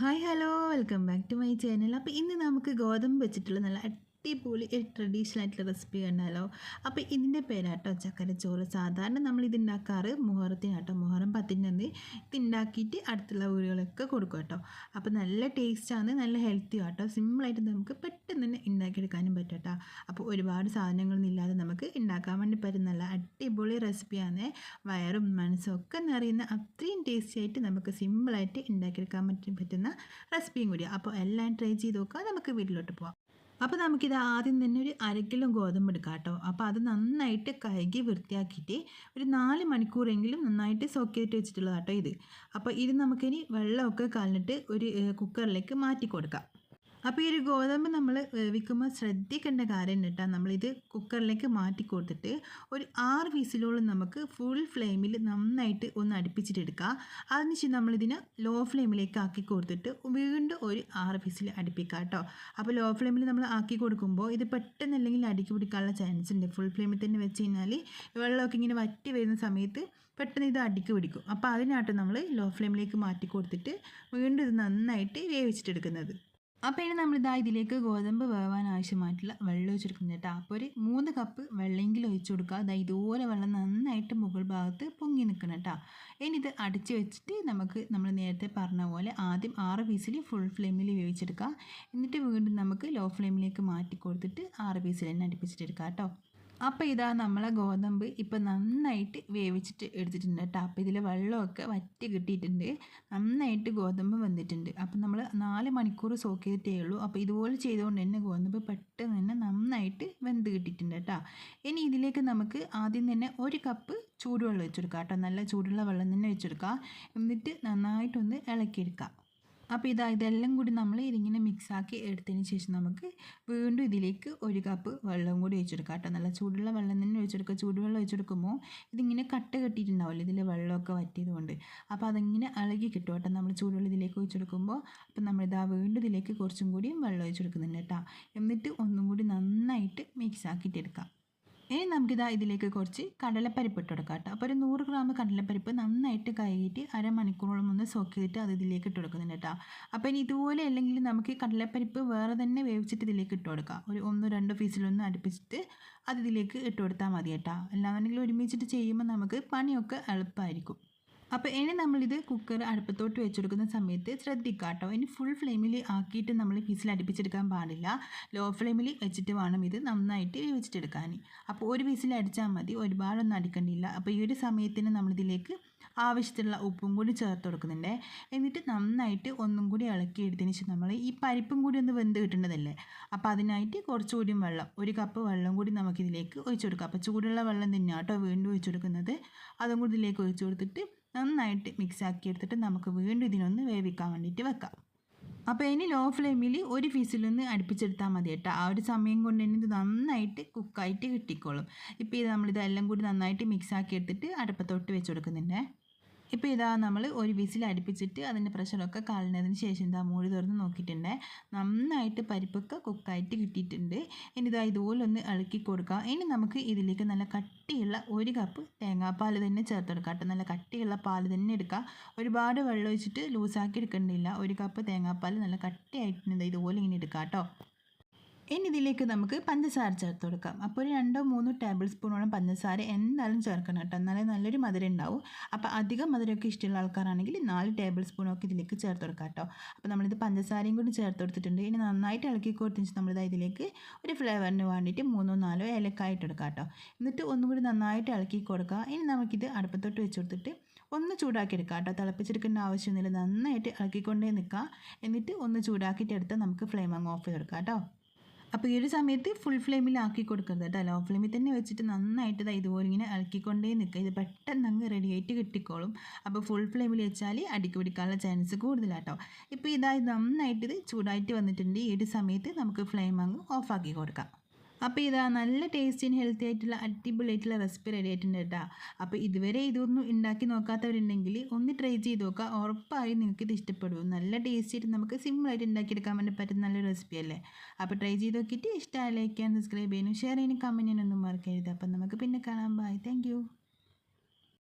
Hi hello welcome back to my channel അപ്പോൾ ഇന്ന് നമുക്ക് ഗോതമ്പ് വെച്ചിട്ടുള്ള നല്ല അടിപൊളി ഒരു ട്രഡീഷണൽ ആയിട്ടുള്ള റെസിപ്പി കണ്ടാലോ? അപ്പോൾ ഇതിന്റെ പേരാട്ടോ ചക്കര ചോറ്. സാധാരണ നമ്മൾ ഇത് ഉണ്ടാക്കാറ് മുഹറത്തിനാട്ടോ. മുഹറം പത്തിന്റെ ഇത് ഉണ്ടാക്കിയിട്ട് അടുത്തുള്ള വീടുകളൊക്കെ കൊടുക്കും കേട്ടോ. അപ്പോൾ നല്ല ടേസ്റ്റാണ് നല്ല ഹെൽത്തി ആട്ടോ. സിമ്പിളായിട്ട് നമുക്ക് പെട്ടെന്ന് തന്നെ ഉണ്ടാക്കിയെടുക്കാനും പറ്റും കേട്ടോ അപ്പോൾ ഒരുപാട് സാധനങ്ങളൊന്നും ഇല്ലാതെ നമുക്ക് ഉണ്ടാക്കാൻ വേണ്ടി പറ്റുന്ന നല്ല അടിപൊളി റെസിപ്പിയാണ് വയറും മനസ്സും ഒക്കെ നിറയുന്ന അത്രയും ടേസ്റ്റി ആയിട്ട് നമുക്ക് സിമ്പിളായിട്ട് ഉണ്ടാക്കിയെടുക്കാൻ പറ്റും പറ്റുന്ന റെസിപ്പിയും കൂടിയാണ് അപ്പോൾ എല്ലാം ട്രൈ ചെയ്ത് നോക്കുക നമുക്ക് വീട്ടിലോട്ട് പോകാം അപ്പോൾ നമുക്കിത് ആദ്യം തന്നെ ഒരു അര കിലോ ഗോതമ്പ് എടുക്കാം കേട്ടോ. അപ്പോൾ അത് നന്നായിട്ട് കഴുകി വൃത്തിയാക്കിയിട്ട് ഒരു നാല് മണിക്കൂറെങ്കിലും നന്നായിട്ട് സോക്ക് വെച്ചിട്ടുള്ളതാട്ടോ ഇത്. അപ്പോൾ ഇത് നമുക്കിനി വെള്ളമൊക്കെ കളഞ്ഞിട്ട് ഒരു കുക്കറിലേക്ക് മാറ്റി കൊടുക്കാം അപ്പോൾ ഈ ഒരു ഗോതമ്പ് നമ്മൾ വേവിക്കുമ്പോൾ ശ്രദ്ധിക്കേണ്ട കാര്യം കേട്ടോ നമ്മളിത് കുക്കറിലേക്ക് മാറ്റി കൊടുത്തിട്ട് ഒരു ആറ് വിസിലോളം നമുക്ക് ഫുൾ ഫ്ലെയിമിൽ നന്നായിട്ട് ഒന്ന് അടുപ്പിച്ചിട്ടെടുക്കുക. അതിനുശേഷം നമ്മളിതിനെ ലോ ഫ്ലെയിമിലേക്ക് ആക്കി കൊടുത്തിട്ട് വീണ്ടും ഒരു ആറ് വിസിൽ അടുപ്പിക്കുക കേട്ടോ. അപ്പോൾ ലോ ഫ്ലെയിമിൽ നമ്മൾ ആക്കി കൊടുക്കുമ്പോൾ ഇത് പെട്ടെന്ന് അല്ലെങ്കിൽ അടുക്കി പിടിക്കാനുള്ള ചാൻസ് ഉണ്ട്. ഫുൾ ഫ്ലെയിമിൽ തന്നെ വെച്ച് കഴിഞ്ഞാൽ വെള്ളമൊക്കെ ഇങ്ങനെ വറ്റി വരുന്ന സമയത്ത് പെട്ടെന്ന് ഇത് അടുക്കി പിടിക്കും. അപ്പോൾ അതിനായിട്ട് നമ്മൾ ലോ ഫ്ലെയിമിലേക്ക് മാറ്റി കൊടുത്തിട്ട് വീണ്ടും ഇത് നന്നായിട്ട് വേവിച്ചിട്ടെടുക്കുന്നത്. അപ്പോൾ ഇനി നമ്മളിതാ ഇതിലേക്ക് ഗോതമ്പ് വേവാൻ ആവശ്യമായിട്ടുള്ള വെള്ളം ഒഴിച്ചെടുക്കുന്നത് കേട്ടോ. അപ്പോൾ ഒരു മൂന്ന് കപ്പ് വെള്ളമെങ്കിലും ഒഴിച്ച് കൊടുക്കുക. അതാ ഇതുപോലെ വെള്ളം നന്നായിട്ട് മുകൾ ഭാഗത്ത് പൊങ്ങി നിൽക്കണം കേട്ടോ. ഇനി ഇത് അടിച്ച് വെച്ചിട്ട് നമുക്ക് നമ്മൾ നേരത്തെ പറഞ്ഞ പോലെ ആദ്യം ആറ് പീസിൽ ഫുൾ ഫ്ലെയിമിൽ വേവിച്ചെടുക്കുക. എന്നിട്ട് വീണ്ടും നമുക്ക് ലോ ഫ്ലെയിമിലേക്ക് മാറ്റി കൊടുത്തിട്ട് ആറ് പീസിൽ തന്നെ അടുപ്പിച്ചിട്ടെടുക്കാം കേട്ടോ. അപ്പോൾ ഇതാ നമ്മളെ ഗോതമ്പ് ഇപ്പം നന്നായിട്ട് വേവിച്ചിട്ട് എടുത്തിട്ടുണ്ട് കേട്ടോ അപ്പോൾ ഇതിൽ വെള്ളമൊക്കെ വറ്റി കിട്ടിയിട്ടുണ്ട്. നന്നായിട്ട് ഗോതമ്പ് വന്നിട്ടുണ്ട് അപ്പോൾ നമ്മൾ നാല് മണിക്കൂർ സോക്ക് ചെയ്തിട്ടേ ഉള്ളൂ. അപ്പോൾ ഇതുപോലെ ചെയ്തുകൊണ്ട് തന്നെ ഗോതമ്പ് പെട്ടെന്ന് തന്നെ നന്നായിട്ട് വെന്ത് കിട്ടിയിട്ടുണ്ട് കേട്ടോ ഇനി ഇതിലേക്ക് നമുക്ക് ആദ്യം തന്നെ ഒരു കപ്പ് ചൂടുവെള്ളം വെച്ചെടുക്കാം കേട്ടോ നല്ല ചൂടുള്ള വെള്ളം തന്നെ വെച്ചെടുക്കുക എന്നിട്ട് നന്നായിട്ടൊന്ന് ഇളക്കിയെടുക്കാം. അപ്പോൾ ഇതാ ഇതെല്ലാം കൂടി നമ്മൾ ഇതിങ്ങനെ മിക്സാക്കി എടുത്തതിന് ശേഷം നമുക്ക് വീണ്ടും ഇതിലേക്ക് ഒരു കപ്പ് വെള്ളം കൂടി ഒഴിച്ചെടുക്കാം കേട്ടോ. നല്ല ചൂടുള്ള വെള്ളം തന്നെ ഒഴിച്ചെടുക്കുക. ചൂടുവെള്ളം ഒഴിച്ചെടുക്കുമ്പോൾ ഇതിങ്ങനെ കട്ട കെട്ടിയിട്ടുണ്ടാവില്ല? ഇതിൽ വെള്ളമൊക്കെ വറ്റിയത് കൊണ്ട്. അപ്പോൾ അതിങ്ങനെ ഇളകി കിട്ടും കേട്ടോ. നമ്മൾ ചൂടുവെള്ളം ഇതിലേക്ക് ഒഴിച്ചെടുക്കുമ്പോൾ അപ്പോൾ നമ്മളിതാ വീണ്ടും ഇതിലേക്ക് കുറച്ചും കൂടിയും വെള്ളം ഒഴിച്ചെടുക്കുന്നുണ്ട് കേട്ടോ. എന്നിട്ട് ഒന്നും കൂടി നന്നായിട്ട് മിക്സാക്കിയിട്ടെടുക്കാം ഇനി നമുക്കിതാ ഇതിലേക്ക് കുറച്ച് കടലപ്പരിപ്പ് ഇട്ട് കൊടുക്കാം കേട്ടോ. അപ്പോൾ ഒരു നൂറ് ഗ്രാം കടലപ്പരിപ്പ് നന്നായിട്ട് കഴുകിയിട്ട് അരമണിക്കൂറോളം ഒന്ന് സോക്ക് ചെയ്തിട്ട് അത് ഇതിലേക്ക് ഇട്ട് കൊടുക്കുന്നുണ്ട് കേട്ടോ. അപ്പോൾ ഇനി ഇതുപോലെ അല്ലെങ്കിൽ നമുക്ക് കടലപ്പരിപ്പ് വേറെ തന്നെ വേവിച്ചിട്ട് ഇതിലേക്ക് ഇട്ട് കൊടുക്കാം. ഒരു ഒന്നോ രണ്ടോ പീസിലൊന്ന് അടുപ്പിച്ചിട്ട് അത് ഇതിലേക്ക് ഇട്ട് കൊടുത്താൽ മതി കേട്ടോ. അല്ലാന്നുണ്ടെങ്കിൽ ഒരുമിച്ചിട്ട് ചെയ്യുമ്പോൾ നമുക്ക് പണിയൊക്കെ എളുപ്പമായിരിക്കും. അപ്പോൾ ഇനി നമ്മളിത് കുക്കർ അടുപ്പത്തോട്ട് വെച്ചെടുക്കുന്ന സമയത്ത് ശ്രദ്ധിക്കുക കേട്ടോ ഇനി ഫുൾ ഫ്ലെയിമിൽ ആക്കിയിട്ട് നമ്മൾ ഫീസിൽ അടുപ്പിച്ചെടുക്കാൻ പാടില്ല. ലോ ഫ്ലെയിമിൽ വെച്ചിട്ട് വേണം ഇത് നന്നായിട്ട് വേവിച്ചിട്ടെടുക്കാൻ അപ്പോൾ ഒരു ഫീസിൽ അടിച്ചാൽ മതി. ഒരുപാടൊന്നും അടിക്കേണ്ടിയില്ല അപ്പോൾ ഈ ഒരു സമയത്തിന് നമ്മളിതിലേക്ക് ആവശ്യത്തിലുള്ള ഉപ്പും കൂടി ചേർത്ത് കൊടുക്കുന്നുണ്ട്. എന്നിട്ട് നന്നായിട്ട് ഒന്നും കൂടി ഇളക്കി എടുത്തതിന് ശേഷം നമ്മൾ ഈ പരിപ്പും കൂടി ഒന്ന് വെന്ത് കിട്ടേണ്ടതല്ലേ? അപ്പോൾ അതിനായിട്ട് കുറച്ചുകൂടി വെള്ളം ഒരു കപ്പ് വെള്ളം കൂടി നമുക്കിതിലേക്ക് ഒഴിച്ചു കൊടുക്കാം. അപ്പോൾ ചൂടുള്ള വെള്ളം തന്നെയാണ് കേട്ടോ വീണ്ടും ഒഴിച്ചു കൊടുക്കുന്നത്. അതും കൂടി ഇതിലേക്ക് ഒഴിച്ചു കൊടുത്തിട്ട് നന്നായിട്ട് മിക്സ് ആക്കി എടുത്തിട്ട് നമുക്ക് വീണ്ടും ഇതിനൊന്ന് വേവിക്കാൻ വേണ്ടിയിട്ട് വെക്കാം. അപ്പോൾ ഇനി ലോ ഫ്ലെയിമിൽ ഒരു ഫീസിലൊന്ന് അടുപ്പിച്ചെടുത്താൽ മതി കേട്ടോ. ആ ഒരു സമയം കൊണ്ട് തന്നെ ഇത് നന്നായിട്ട് കുക്കായിട്ട് കിട്ടിക്കോളും. ഇപ്പോൾ ഇത് നമ്മളിതെല്ലാം കൂടി നന്നായിട്ട് മിക്സ് ആക്കി എടുത്തിട്ട് അടുപ്പത്തോട്ട് വെച്ച് കൊടുക്കുന്നുണ്ട്. ഇപ്പോൾ ഇതാ നമ്മൾ ഒരു വിസിൽ അടുപ്പിച്ചിട്ട് അതിന്റെ പ്രഷറൊക്കെ കളഞ്ഞതിന് ശേഷം ഇതാ മൂടി തുറന്ന് നോക്കിയിട്ടുണ്ട്. നന്നായിട്ട് പരിപ്പൊക്കെ കുക്കായിട്ട് കിട്ടിയിട്ടുണ്ട്. ഇനി ഇതാ ഇതുപോലെ ഒന്ന് ഇളക്കി കൊടുക്കാം. ഇനി നമുക്ക് ഇതിലേക്ക് നല്ല കട്ടിയുള്ള ഒരു കപ്പ് തേങ്ങാപ്പാൽ തന്നെ ചേർത്ത് കൊടുക്കാം കേട്ടോ. നല്ല കട്ടിയുള്ള പാൽ തന്നെ എടുക്കുക ഒരുപാട് വെള്ളം ഒഴിച്ചിട്ട് ലൂസാക്കി എടുക്കേണ്ടില്ല ഒരു കപ്പ് തേങ്ങാപ്പാൽ നല്ല കട്ടിയായിട്ട് ഇതുപോലെ ഇങ്ങനെ എടുക്കാം കേട്ടോ. ഇനി ഇതിലേക്ക് നമുക്ക് പഞ്ചസാര ചേർത്ത് കൊടുക്കാം. അപ്പോൾ ഒരു രണ്ടോ മൂന്നോ ടേബിൾ സ്പൂണോളം പഞ്ചസാര എന്തായാലും ചേർക്കണം കേട്ടോ. എന്നാലേ നല്ലൊരു മധുരം ഉണ്ടാവും. അപ്പോൾ അധികം മധുരമൊക്കെ ഇഷ്ടമുള്ള ആൾക്കാരാണെങ്കിൽ നാല് ടേബിൾ സ്പൂണൊക്കെ ഇതിലേക്ക് ചേർത്ത് കൊടുക്കാം കേട്ടോ. അപ്പോൾ നമ്മളിത് പഞ്ചസാരയും കൂടി ചേർത്ത് കൊടുത്തിട്ടുണ്ട്. ഇനി നന്നായിട്ട് ഇളക്കി കൊടുത്തിട്ട് നമ്മളിത് ഇതിലേക്ക് ഒരു ഫ്ലേവറിന് വേണ്ടിയിട്ട് മൂന്നോ നാലോ ഏലക്കായിട്ട് എടുക്കാം കേട്ടോ. എന്നിട്ട് ഒന്നും കൂടി നന്നായിട്ട് ഇളക്കി കൊടുക്കുക. ഇനി നമുക്കിത് അടുപ്പത്തോട്ട് വെച്ച് കൊടുത്തിട്ട് ഒന്ന് ചൂടാക്കി എടുക്കാം കേട്ടോ. തിളപ്പിച്ചെടുക്കേണ്ട ആവശ്യമൊന്നുമില്ല. നന്നായിട്ട് ഇളക്കിക്കൊണ്ടേ നിൽക്കുക. എന്നിട്ട് ഒന്ന് ചൂടാക്കിയിട്ട് എടുത്താൽ നമുക്ക് ഫ്ലെയിം അങ്ങ് ഓഫ് ചെയ്തെടുക്കാം കേട്ടോ. അപ്പോൾ ഈ ഒരു സമയത്ത് ഫുൾ ഫ്ലെയിമിൽ ആക്കി കൊടുക്കരുത് കേട്ടോ. ലോ ഫ്ലെയിമിൽ തന്നെ വെച്ചിട്ട് നന്നായിട്ട് ഇതുപോലെ ഇങ്ങനെ ഇളക്കിക്കൊണ്ടേ നിൽക്കുക ഇത് പെട്ടെന്ന് അങ്ങ് റെഡിയായിട്ട് കിട്ടിക്കോളും. അപ്പോൾ ഫുൾ ഫ്ലെയിമിൽ വെച്ചാൽ അടിക്ക് പിടിക്കാനുള്ള ചാൻസ് കൂടുതലാട്ടോ ഇപ്പോൾ ഇതാ നന്നായിട്ട് ഇത് ചൂടായിട്ട് വന്നിട്ടുണ്ട്. ഈ ഒരു സമയത്ത് നമുക്ക് ഫ്ലെയിം അങ്ങ് ഓഫാക്കി കൊടുക്കാം. അപ്പോൾ ഇതാ നല്ല ടേസ്റ്റിന് ഹെൽത്തി ആയിട്ടുള്ള അടിപൊളിയായിട്ടുള്ള റെസിപ്പി റെഡി ആയിട്ടുണ്ട് കേട്ടോ. അപ്പോൾ ഇതുവരെ ഇതൊന്നും ഉണ്ടാക്കി നോക്കാത്തവരുണ്ടെങ്കിൽ ഒന്ന് ട്രൈ ചെയ്ത് നോക്കുക ഉറപ്പായും നിങ്ങൾക്ക് ഇത് ഇഷ്ടപ്പെടും. നല്ല ടേസ്റ്റ് ആയിട്ട് നമുക്ക് സിമ്പിളായിട്ട് ഉണ്ടാക്കിയെടുക്കാൻ വേണ്ടി പറ്റുന്ന നല്ലൊരു റെസിപ്പി അല്ലേ? അപ്പോൾ ട്രൈ ചെയ്ത് നോക്കിയിട്ട് ഇഷ്ടമായി ലൈക്ക് ചെയ്യാൻ സബ്സ്ക്രൈബ് ചെയ്യാനും ഷെയർ ചെയ്യാനും കമന്റ് ചെയ്യാനൊന്നും മറക്കരുത്. അപ്പം നമുക്ക് പിന്നെ കാണാം. Bye thank